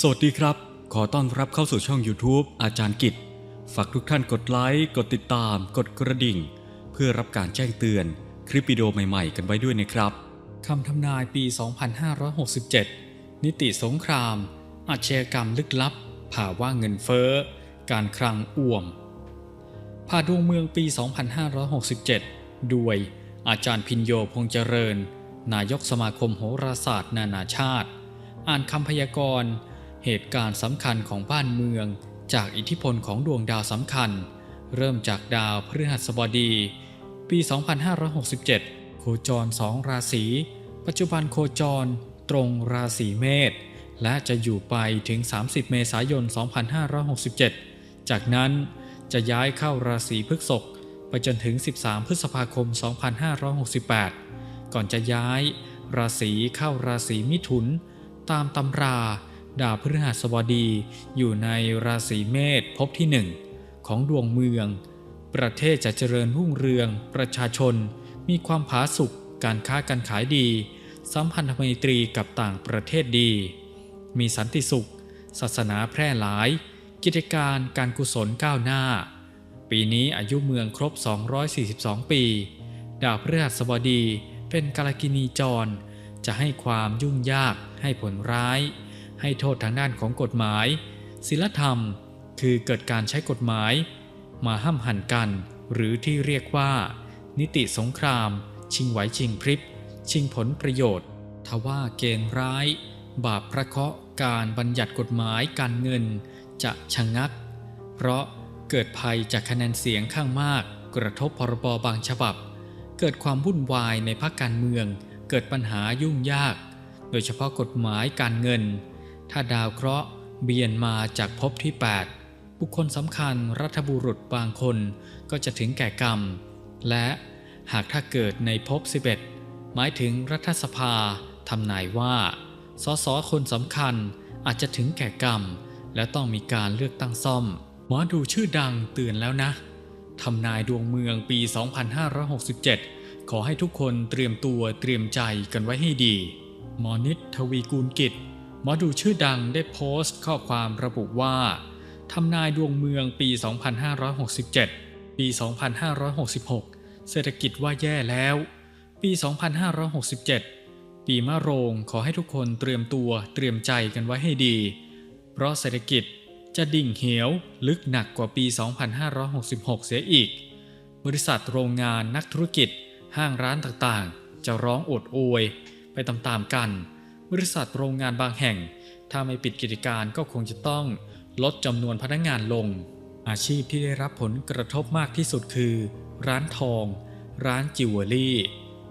สวัสดีครับ ขอต้อนรับเข้าสู่ช่อง YouTube อาจารย์กิจ ฝากทุกท่านกดไลค์ กดติดตาม กดกระดิ่ง เพื่อรับการแจ้งเตือนคลิปวิดีโอใหม่ๆ กันไว้ด้วยนะครับ คำทำนายปี 2567 นิติสงคราม อาชญากรรมลึกลับภาวะเงินเฟ้อ การคลังอ่วมพาดวงเมืองปี 2567ด้วยอาจารย์พินโยพงษ์เจริญ นายกสมาคมโหราศาสตร์ นานาชาติ อ่านคำพยากรณ์ เหตุการณ์สำคัญของบ้านเมือง จากอิทธิพลของดวงดาวสำคัญ เริ่มจากดาวพฤหัสบดี ปี 2567 โคจรสองราศี ปัจจุบันโคจรตรงราศีเมษ และจะอยู่ไปถึง 30 เมษายน 2567 จากนั้นจะย้ายเข้าราศีพฤษภไปจนถึง 13 พฤษภาคม 2568 ก่อนจะย้ายราศีเข้าราศีมิถุน ตามตำรา ดาวพฤหัสบดีอยู่ในราศีเมษภพที่หนึ่งของดวงเมือง ประเทศจะเจริญรุ่งเรือง ประชาชน มีความผาสุกการค้าการขายดี สัมพันธไมตรีกับต่างประเทศดี มีสันติสุข ศาสนาแพร่หลาย กิจการการกุศลก้าวหน้า ปีนี้อายุเมืองครบ 242 ปี ดาวพฤหัสบดีเป็นกาลกินีจร จะให้ความยุ่งยากให้ผลร้าย ให้โทษทางด้านของกฎหมายศีลธรรม คือเกิดการใช้กฎหมาย มาห้ามหันกัน หรือที่เรียกว่า นิติสงคราม ชิงไหวชิงพริบ ชิงผลประโยชน์ ทว่าเกณฑ์ร้าย บาปพระเคาะการบัญญัติกฎหมายการเงิน จะชะงัก เพราะเกิดภัยจากคะแนนเสียงข้างมาก กระทบพรบบางฉบับ เกิดความวุ่นวายในพรรคการเมือง เกิดปัญหายุ่งยาก โดยเฉพาะกฎหมายการเงิน ถ้าดาวเคราะห์เบียนมาจากภพที่ 8 บุคคลสำคัญรัฐบุรุษบางคนก็จะถึงแก่กรรม และหากถ้าเกิดในภพ 11 หมายถึงรัฐสภาทำนายว่าสสคนสำคัญอาจจะถึงแก่กรรม และต้องมีการเลือกตั้งซ่อม หมอดูชื่อดังเตือนแล้วนะทำนายดวงเมืองปี 2567 ขอให้ทุกคนเตรียมตัวเตรียมใจกันไว้ให้ดี หมอนิตทวีกูลกิจ หมอดูชื่อดังได้โพสต์ข้อความระบุว่าทำนายดวงเมืองปี 2567 ปี 2566 เศรษฐกิจว่าแย่แล้ว ปี 2567 ปีมะโรงขอให้ทุกคนเตรียมตัวเตรียมใจกันไว้ให้ดี เพราะเศรษฐกิจจะดิ่งเหวลึกหนักกว่าปี 2566 เสียอีก บริษัทโรงงานนักธุรกิจ ห้างร้านต่างๆ จะร้องโอดโอยไปตามๆกัน บริษัทโรงงานบางแห่ง ถ้าไม่ปิดกิจการก็คงจะต้องลดจำนวนพนักงานลง อาชีพที่ได้รับผลกระทบมากที่สุดคือ ร้านทอง ร้านจิวเวลรี่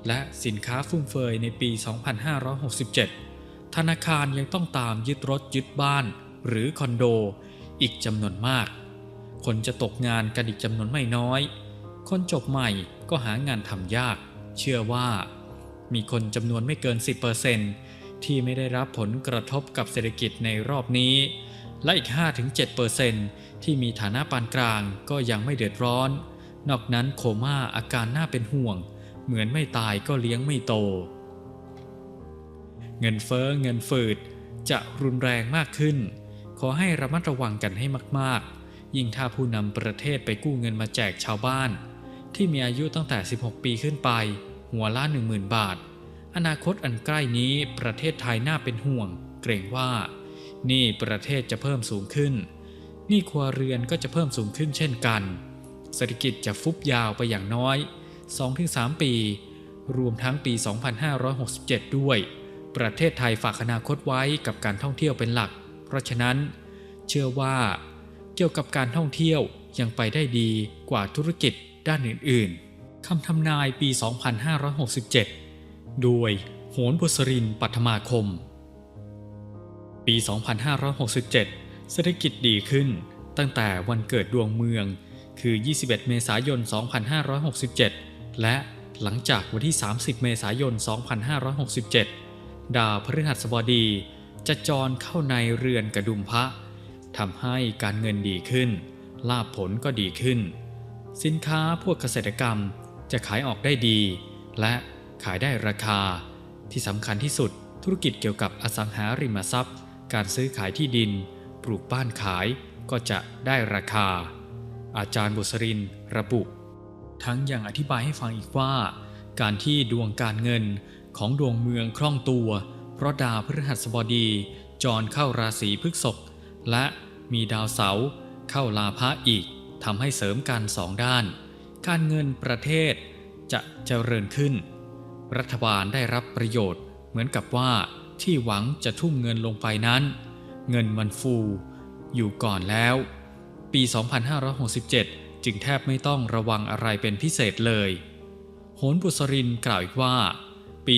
และสินค้าฟุ่มเฟือยในปี 2567 ธนาคารยังต้องตามยึดรถยึดบ้าน หรือคอนโด อีกจำนวนมาก คนจะตกงานกันอีกจำนวนไม่น้อย คนจบใหม่ก็หางานทำยาก เชื่อว่า มีคนจำนวนไม่เกิน 10% ที่ไม่ได้รับผลกระทบกับเศรษฐกิจในรอบนี้ และอีก 5-7%ที่มีฐานะปานกลางก็ยังไม่เดือดร้อน นอกนั้นโคม่าอาการน่าเป็นห่วง เหมือนไม่ตายก็เลี้ยงไม่โต เงินเฟ้อเงินฝืดจะรุนแรงมากขึ้น ขอให้ระมัดระวังกันให้มาก ๆ ยิ่งถ้าผู้นำประเทศไปกู้เงินมาแจกชาวบ้าน ที่มีอายุตั้งแต่ 16 ปีขึ้นไป หัวละ 10,000 บาท อนาคตอันใกล้นี้ประเทศไทยน่าเป็นห่วง เกรงว่า นี่ประเทศจะเพิ่มสูงขึ้น นี้ครัวเรือนก็จะเพิ่มสูงขึ้นเช่นกัน เศรษฐกิจจะฟุบยาวไปอย่างน้อย 2-3 ปี รวมทั้งปี 2567 ด้วย ประเทศไทยฝากอนาคตไว้กับการท่องเที่ยวเป็นหลัก เพราะฉะนั้น เชื่อว่าเกี่ยวกับการท่องเที่ยวยังไปได้ดีกว่าธุรกิจด้านอื่น ๆคำทำนายปี 2567 โดยโหนบุษรินปัทมาคม ปี 2567 เศรษฐกิจดีขึ้นตั้งแต่วันเกิดดวงเมือง คือ 21 เมษายน 2567 และหลังจากวันที่ 30 เมษายน 2567 ดาวพฤหัสบดี จะจรเข้าในเรือนกระดุมพระทำให้การเงินดีขึ้น ลาภผลก็ดีขึ้น สินค้าพวกเกษตรกรรมจะขายออกได้ดี และ ขายได้ราคา ที่สำคัญที่สุดธุรกิจเกี่ยวกับอสังหาริมทรัพย์ การซื้อขายที่ดิน ปลูกบ้านขายก็จะได้ราคา อาจารย์บุษรินทร์ระบุ ทั้งยังอธิบายให้ฟังอีกว่า การที่ดวงการเงินของดวงเมืองคล่องตัว เพราะดาวพฤหัสบดี จรเข้าราศีพฤษภและมีดาวเสาร์เข้าลาภะอีกทำให้เสริมกันสองด้าน การเงินประเทศจะเจริญขึ้น รัฐบาลได้รับประโยชน์เหมือนกับว่าที่หวังจะทุ่มเงินลงไปนั้น เงินมันฟู อยู่ก่อนแล้ว ปี 2567 จึงแทบไม่ต้องระวังอะไรเป็นพิเศษเลย โหนบุษรินกล่าวอีกว่า ปี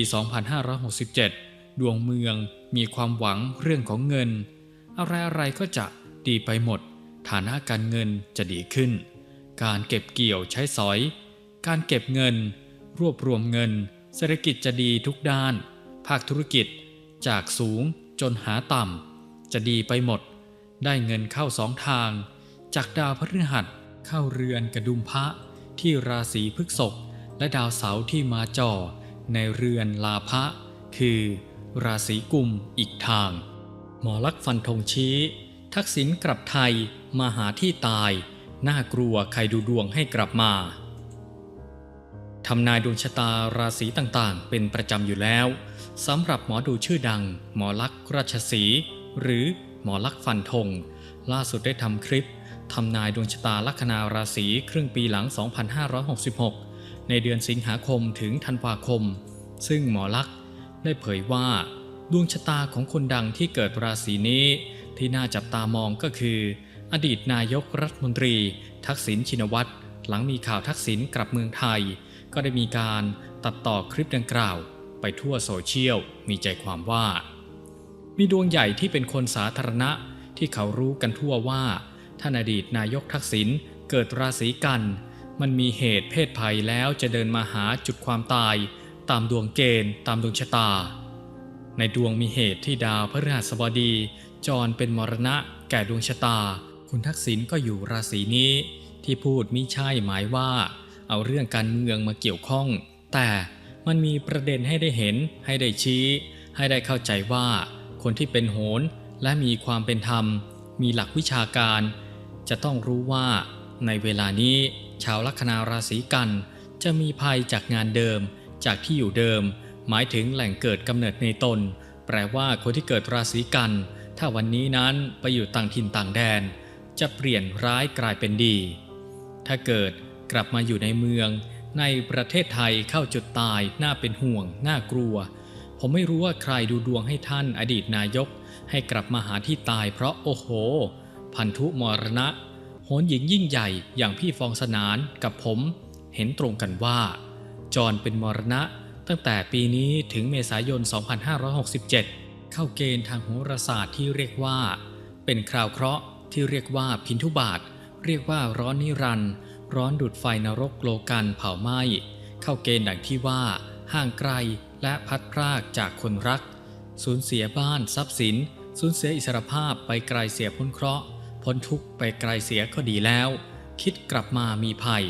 2567 ดวงเมืองมีความหวังเรื่องของเงิน อะไรๆก็จะดีไปหมด ฐานะการเงินจะดีขึ้น การเก็บเกี่ยวใช้สอย การเก็บเงิน รวบรวมเงิน เศรษฐกิจจะดีทุกด้าน ภาคธุรกิจจากสูงจนหาต่ำ จะดีไปหมด ได้เงินเข้าสองทาง จากดาวพฤหัสเข้าเรือนกระดุมพระที่ราศีพฤษภและดาวเสาร์ที่มาจ่อ ในเรือนลาภะคือ ราศีกุมอีกทาง หมอลักฟันธงชี้ ทักษิณกลับไทยมาหาที่ตาย น่ากลัวใครดูดวงให้กลับมา ทำนายดวงชะตาราศีต่างๆ เป็นประจำอยู่แล้วสำหรับหมอดูชื่อดัง หมอลักษ์ราชสีหรือหมอลักษ์ฟันธงล่าสุดได้ทำคลิปทำนายดวงชะตาลัคนาราศีครึ่งปีหลัง 2566 ในเดือนสิงหาคมถึงธันวาคม ซึ่งหมอลักษ์ได้เผยว่า ดวงชะตาของคนดังที่เกิดราศีนี้ ที่น่าจับตามองก็คือ อดีตนายกรัฐมนตรี ทักษิณชินวัตรหลังมีข่าวทักษิณกลับเมืองไทย ก็ได้มีการตัดต่อคลิปดังกล่าวไปทั่วโซเชียลมีใจความว่า มีดวงใหญ่ที่เป็นคนสาธารณะที่เขารู้กันทั่วว่าท่านอดีตนายกทักษิณเกิดราศีกัน มันมีเหตุเพศภัยแล้วจะเดินมาหาจุดความตาย ตามดวงเกณฑ์ ตามดวงชะตา ในดวงมีเหตุที่ดาวพฤหัสบดี จรเป็นมรณะแก่ดวงชะตา คุณทักษิณก็อยู่ราศีนี้ ที่พูดมิใช่หมายว่า เอาเรื่องการเมืองมาเกี่ยวข้อง แต่มันมีประเด็นให้ได้เห็น ให้ได้ชี้ ให้ได้เข้าใจว่า คนที่เป็นโหนและมีความเป็นธรรม มีหลักวิชาการ จะต้องรู้ว่าในเวลานี้ชาวลัคนาราศีกัน จะมีภัยจากงานเดิม จากที่อยู่เดิม หมายถึงแหล่งเกิดกำเนิดในตน แปลว่าคนที่เกิดราศีกัน ถ้าวันนี้นั้นไปอยู่ต่างถิ่นต่างแดน จะเปลี่ยนร้ายกลายเป็นดี ถ้าเกิด กลับมาอยู่ในเมือง ในประเทศไทยเข้าจุดตาย น่าเป็นห่วง น่ากลัว ผมไม่รู้ว่าใครดูดวงให้ท่านอดีตนายก ให้กลับมาหาที่ตายเพราะโอ้โห พันธุมรณะโหนหญิงยิ่งใหญ่อย่างพี่ฟองสนานกับผม เห็นตรงกันว่าจรเป็นมรณะ ตั้งแต่ปีนี้ถึงเมษายน 2567 เข้าเกณฑ์ทางโหราศาสตร์ที่เรียกว่า เป็นคราวเคราะห์ที่เรียกว่าพินทุบาท เรียกว่าร้อนนิรันดร์ ร้อนดุดไฟนรกโลกันเผาไหม้เข้าเกณฑ์ดังที่ว่า ห่างไกลและพัดพรากจากคนรัก สูญเสียบ้านทรัพย์สิน สูญเสียอิสรภาพไปไกลเสียพ้นเคราะห์พ้นทุกข์ไปไกลเสียก็ดีแล้ว คิดกลับมามีภัย